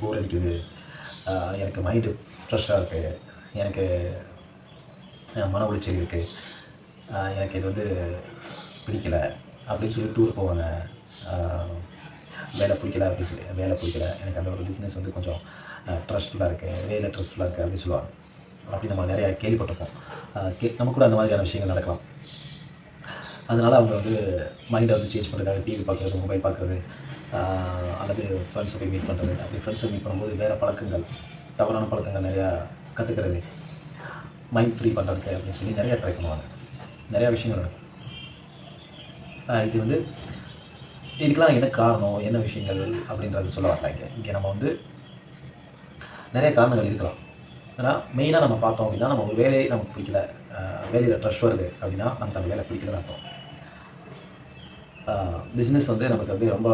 போர் அடிக்குது. எனக்கு மைண்டு ஃப்ரெஷ்ஷாக இருக்குது எனக்கு மன உளைச்சல் இருக்குது எனக்கு இது வந்து பிடிக்கல. அப்படின்னு சொல்லி டூர் போவாங்க. வேலை பிடிக்கல அப்படின்னு சொல்லி வேலை பிடிக்கல. எனக்கு அந்த ஒரு பிஸ்னஸ் வந்து கொஞ்சம் ட்ரஸ்ட்ஃபுல்லாக இருக்குது வேலை ட்ரஸ்ட்ஃபுல்லாக இருக்குது அப்படின்னு சொல்லுவாங்க. அப்படி நம்ம நிறையா கேள்விப்பட்டிருப்போம். கே நமக்கு கூட அந்த மாதிரியான விஷயங்கள் நடக்கலாம். அதனால் அவங்க வந்து மைண்டை வந்து சேஞ்ச் பண்ணுறாங்க டிவி பார்க்குறது மொபைல் பார்க்குறது அல்லது ஃப்ரெண்ட்ஸை போய் மீட் பண்ணுறது அப்படி ஃப்ரெண்ட்ஸை மீட் பண்ணும்போது வேறு பழக்கங்கள் தவறான பழக்கங்கள் நிறையா கற்றுக்கிறது மைண்ட் ஃப்ரீ பண்ணுறதுக்கு அப்படின்னு சொல்லி நிறையா ட்ரை பண்ணுவாங்க. நிறையா விஷயங்கள் நடக்கும். இது வந்து இதுக்கெலாம் என்ன காரணம் என்ன விஷயங்கள் அப்படின்றது சொல்ல வரலாங்க இங்கே. இங்கே நம்ம வந்து நிறைய காரணங்கள் இருக்கலாம். ஏன்னா மெயினாக நம்ம பார்த்தோம் அப்படின்னா நம்ம ஒரு வேலையை நமக்கு பிடிக்கல. வேலையில் ட்ரஷ் வருது அப்படின்னா நமக்கு அந்த வேலை பிடிக்கலன்னு அர்த்தம். பிஸ்னஸ் வந்து நமக்கு வந்து ரொம்ப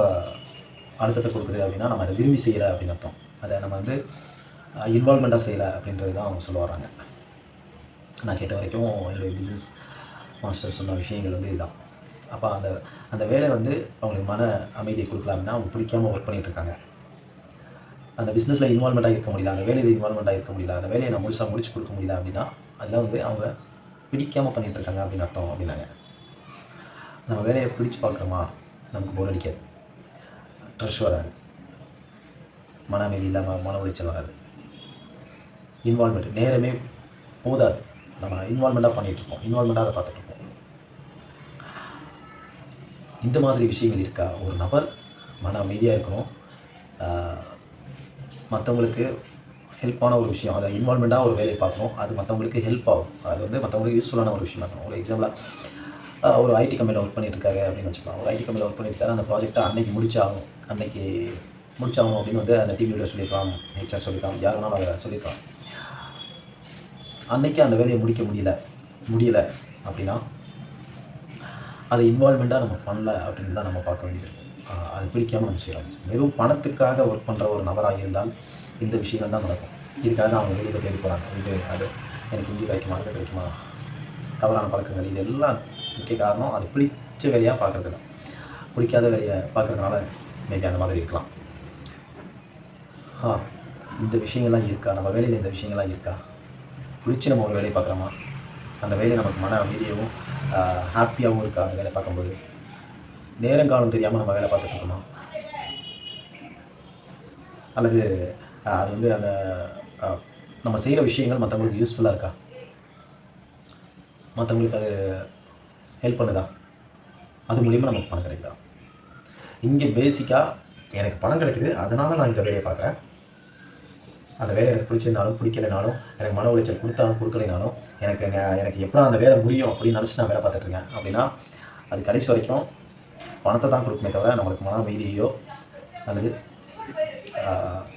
அழுத்தத்தை கொடுக்குது அப்படின்னா நம்ம அதை விரும்பி செய்யலை அப்படின்னு அர்த்தம். அதை நம்ம வந்து இன்வால்மெண்ட்டாக செய்யலை அப்படின்றது தான் அவங்க சொல்ல வராங்க. நான் கேட்ட வரைக்கும் என்னுடைய பிஸ்னஸ் மாஸ்டர் சொன்ன விஷயங்கள் வந்து இதுதான். அப்போ அந்த அந்த வேலை வந்து அவங்களுக்கு மன அமைதியை கொடுக்கல அப்படின்னா அவங்க பிடிக்காம ஒர்க் பண்ணிகிட்டு இருக்காங்க. அந்த பிஸ்னஸில் இன்வால்மெண்ட்டாக இருக்க முடியல அந்த வேலையில் இன்வால்மெண்ட்டாக இருக்க முடியல அந்த வேலையை நான் முழுசாக முடிச்சு கொடுக்க முடியல அப்படின்னா அதெல்லாம் வந்து அவங்க பிடிக்காமல் பண்ணிகிட்டு இருக்காங்க அப்படின்னு அர்த்தம் அப்படின்னாங்க. நம்ம வேலையை பிடிச்சு பார்க்குறோமா? நமக்கு போர் அடிக்காது. ட்ரெஷ் வராது. மன அமைதி இல்லாமல் மன உளைச்சல் வராது. இன்வால்மெண்ட் நேரமே போதாது. நம்ம இன்வால்மெண்ட்டாக பண்ணிகிட்டு இன்வால்மெண்ட்டாக அதை பார்த்துட்ருப்போம் இந்த மாதிரி விஷயங்கள் இருக்கா? ஒரு நபர் மன அமைதியாக இருக்கணும். மற்றவங்களுக்கு ஹெல்ப்பான ஒரு விஷயம். அதை இன்வால்மெண்ட்டாக ஒரு வேலையை பார்க்கணும். அது மற்றவங்களுக்கு ஹெல்ப் ஆகும். அது வந்து மற்றவங்களுக்கு யூஸ்ஃபுல்லான ஒரு விஷயமா இருக்கணும். ஒரு எக்ஸாம்பிளாக ஒரு ஐடி கம்பெனியில் ஒர்க் பண்ணிட்டு அப்படின்னு வச்சுக்கலாம். ஒரு ஐடி கம்பெனியில் ஒர்க் பண்ணிட்டுருக்காரு அந்த ப்ராஜெக்ட்டை அன்னைக்கு முடிச்சாகும் அன்னைக்கு முடிச்சாகும் அப்படின்னு வந்து அந்த டீம் லீடர் சொல்லியிருக்கலாம். ஹெச்ஆர் சொல்லியிருக்கலாம். யார் வேணாலும் அதை சொல்லியிருக்கலாம். அன்னைக்கு அந்த வேலையை முடிக்க முடியல. முடியலை அப்படின்னா அதை இன்வால்மெண்ட்டாக நம்ம பண்ணல அப்படின்னு தான் நம்ம பார்க்க வேண்டியது இருக்கும். அது பிடிக்காமல் நம்ம செய்யலாம் வெறும் பணத்துக்காக ஒர்க் பண்ணுற ஒரு நபராக இருந்தால் இந்த விஷயங்கள் தான் நடக்கும். இதுக்காக அவங்க வெளியில் தேடி போகிறாங்க இது அது எனக்கு இங்கே கிடைக்குமா அங்கே கிடைக்குமா தவறான பழக்கங்கள். இது எல்லாம் முக்கிய காரணம். அது பிடிச்ச வேலையாக பார்க்குறதுல பிடிக்காத வேலையை பார்க்குறதுனால மேபி அந்த மாதிரி இருக்கலாம். ஆ இந்த விஷயங்கள்லாம் இருக்கா? நம்ம வேலையில் இந்த விஷயங்கள்லாம் இருக்கா? பிடிச்சி நம்ம ஒரு வேலையை பார்க்குறோமா? அந்த வேலையை நமக்கு மன அமைதியாகவும் ஹாப்பியாகவும் இருக்கா? அந்த வேலை பார்க்கும்போது? நேரம் காலம் தெரியாமல் நம்ம வேலை பார்த்துட்டு இருக்கணும் அல்லது அது வந்து அந்த நம்ம செய்கிற விஷயங்கள் மற்றவங்களுக்கு யூஸ்ஃபுல்லாக இருக்கா? மற்றவங்களுக்கு அது ஹெல்ப் பண்ணுதா? அது மூலிமா நமக்கு பணம் கிடைக்குதா? இங்கே பேசிக்காக எனக்கு பணம் கிடைக்குது அதனால் நான் இந்த வேலையை பார்க்குறேன். அந்த வேலை எனக்கு பிடிச்சிருந்தாலும் பிடிக்கலைனாலும் எனக்கு மன உளைச்சல் கொடுத்தாலும் கொடுக்கலைனாலும் எனக்கு எனக்கு எப்படி அந்த வேலை முடியும் அப்படின்னு நினச்சி நான் வேலை பார்த்துட்ருக்கேன் அப்படின்னா அது கடைசி வரைக்கும் பணத்தை தான் கொடுக்குமே தவிர நம்மளுக்கு மன அமைதியோ அல்லது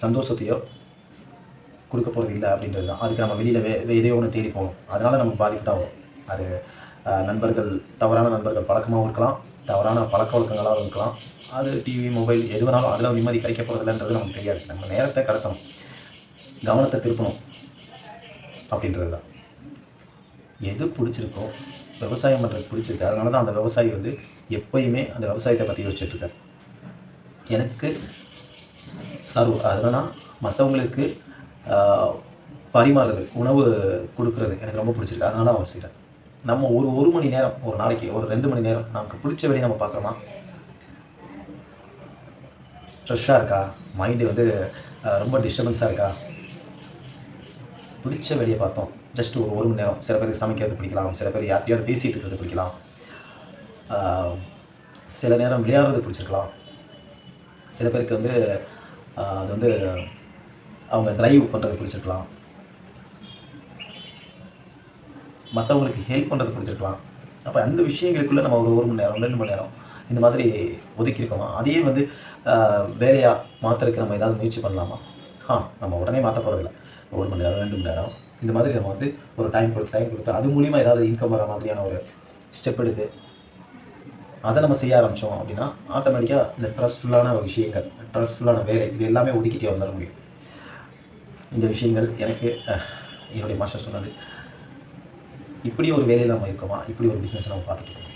சந்தோஷத்தையோ கொடுக்க போகிறது இல்லை அப்படின்றது தான். அதுக்கு நம்ம வெளியில் வே வே- எதையோ ஒன்று தேடி போகணும். அதனால் நமக்கு பாதிப்பு தான் வரும். அது நண்பர்கள் தவறான நண்பர்கள் பழக்கமாகவும் இருக்கலாம் தவறான பழக்க வழக்கங்களாகவும் இருக்கலாம். அது டிவி மொபைல் எது வேணாலும் அதில் நிம்மதி கிடைக்க போகிறதில்லன்றது நமக்கு தெரியாது. நம்ம நேரத்தை கடத்தணும். கவனத்தை திருப்பணும். அப்படின்றது தான். எது பிடிச்சிருக்கோ விவசாயம் பண்ணுறது பிடிச்சிருக்கு. அதனால தான் அந்த விவசாயி வந்து எப்பயுமே அந்த விவசாயத்தை பற்றி யோசிச்சுட்ருக்காரு. எனக்கு சர்வ் அதனால் மற்றவங்களுக்கு பரிமாறுறது உணவு கொடுக்குறது எனக்கு ரொம்ப பிடிச்சிருக்கு. அதனால அவர் செய்கிறார் நம்ம ஒரு ஒரு மணி நேரம் ஒரு நாளைக்கு ஒரு ரெண்டு மணி நேரம் நமக்கு பிடிச்ச வேலையை நம்ம பார்க்குறோமா? ஃப்ரெஷ்ஷாக இருக்கா? மைண்டு வந்து ரொம்ப டிஸ்டர்பன்ஸாக இருக்கா? பிடிச்ச வேலையை பார்த்தோம். ஜஸ்ட் ஒரு ஒரு மணி நேரம். சில பேருக்கு சமைக்கிறது பிடிக்கலாம். சில பேர் யார்கிட்டயாவது பேசிகிட்டு இருக்கிறது பிடிக்கலாம். சில நேரம் விளையாடுறது பிடிச்சிருக்கலாம். சில பேருக்கு வந்து அது வந்து அவங்க ட்ரைவ் பண்ணுறது பிடிச்சிருக்கலாம். மற்றவங்களுக்கு ஹெல்ப் பண்ணுறது பிடிச்சிருக்கலாம். அப்போ அந்த விஷயங்களுக்குள்ளே நம்ம ஒரு ஒரு மணி நேரம் ரெண்டு மணி நேரம் இந்த மாதிரி ஒதுக்கியிருக்கோமா? அதையே வந்து வேலையாக மாற்றுறதுக்கு நம்ம ஏதாவது முயற்சி பண்ணலாமா? ஆ நம்ம உடனே மாற்ற போகிறதில்ல ஒரு மணி நேரம் ரெண்டு மணி நேரம். இந்த மாதிரி நம்ம வந்து ஒரு டைம் கொடுத்து டைம் கொடுத்து அது மூலிமா ஏதாவது இன்கம் வர மாதிரியான ஒரு ஸ்டெப் எடுத்து அதை நம்ம செய்ய ஆரம்பித்தோம் அப்படின்னா ஆட்டோமேட்டிக்காக இந்த ட்ரஸ்ட்ஃபுல்லான விஷயங்கள் ட்ரஸ்ட்ஃபுல்லான வேலை இது எல்லாமே ஒதுக்கிட்டே வந்துட முடியும். இந்த விஷயங்கள் எனக்கு என்னுடைய மாஸ்டர் சொன்னது இப்படி ஒரு வேலையில் நம்ம இருக்கோமா? இப்படி ஒரு பிஸ்னஸ் நம்ம பார்த்துட்டு இருக்கோம்?